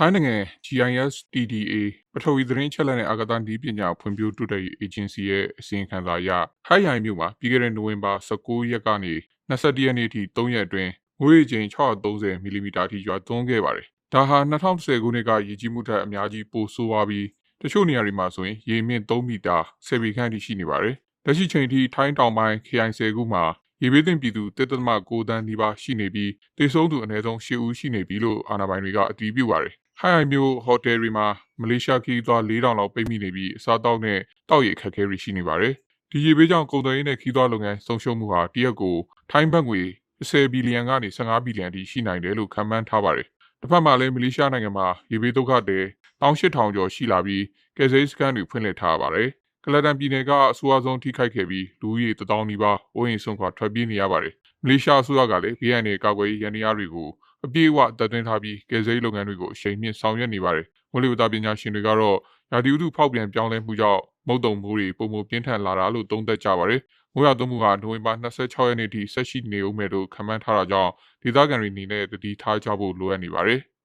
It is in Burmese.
ထိုင်းနိုင်ငံ GIS TDA ပထဝီသတင်းချက်လက်နဲ့အာကာသနည်းပညာဖွံ့ဖြိုးတိုးတက်ရေး agency ရဲ့အစီရင်ခံစာအရဟိုင်ယိုင်မြို့မှာပြီးခဲ့တဲ့နိုဝင်ဘာ19ရက်ကနေ21ရက်နေ့ထိ3ရက်အတွင်းငွေချိန်630မီလီမီတာထိရွာသွန်းခဲ့ပါတယ်။ဒါဟာ2010ခုနှစ်ကရေကြီးမှုထက်အများကြီးပိုဆိုးသွားပြီးတချို့နေရာတွေမှာဆိုရင်ရေမြင့်3မီတာ10ပေခန့်ထိရှိနေပါတယ်။လက်ရှိချိန်ထိထိုင်းတောင်ပိုင်းခရိုင်10 ခုမှာရေဘေးသင့်ပြည်သူ1.9တန်းနီးပါးရှိနေပြီးတေဆုံးသူအနည်းဆုံး10ဦးရှိနေပြီလို့အာဏာပိုင်တွေကအတည်ပြုပါတယ်။ ဟိုင်ဟိုင်မျိုးဟိုတယ်တွေမှာမလေးရှားခီးသွား4000လောက်ပိတ်မိနေပြီးအစားတောက်နဲ့တောက်ရည်ခက်ခဲတွေရှိနေပါတယ်။ဒီရေဘေးကြောင့်ကုန်သွယ်ရေးနဲ့ခီးသွားလုပ်ငန်းဆုံးရှုံးမှုဟာတရက်ကိုထိုင်းဘတ်ငွေ10ဘီလီယံကနေ15ဘီလီယံထိရှိနိုင်တယ်လို့ခန့်မှန်းထားပါတယ်။တစ်ဖက်မှာလည်းမလေးရှားနိုင်ငံမှာရေဘေးဒုက္ခတွေ18000ကျော်ရှိလာပြီးကယ်ဆယ်ရေးစခန်းတွေဖွင့်လှစ်ထားပါတယ်။ကလဒန်ပြည်နယ်ကအဆိုအဆုံးထိခိုက်ခဲ့ပြီးလူဦးရေ1000နီးပါးအိုးအိမ်ဆုံးခွာထွက်ပြေးနေရပါတယ်။မလေးရှားအစိုးရကလည်း BNN ကာကွယ်ရေးရန်တရားတွေကို အပြည့်အဝတပ်သွင်းထားပြီးကယ်ဆယ်ရေးလုပ်ငန်းတွေကိုအရှိန်မြင့်ဆောင်ရွက်နေပါတယ်။မိုးလေဝသပညာရှင်တွေကတော့ရာသီဥတုဖောက်ပြန်ပြောင်းလဲမှုကြောင့်မုတ်တုံမိုးတွေပုံမှန်ပြင်းထန်လာတာလို့သုံးသပ်ကြပါတယ်။မိုးရွာသွန်းမှုဟာနိုဝင်ဘာ26ရက်နေ့ထိဆက်ရှိနေဦးမယ်လို့ခန့်မှန်းထားတာကြောင့်ဒေသခံတွေအနေနဲ့တတိထားကြဖို့လိုအပ်နေပါတယ်။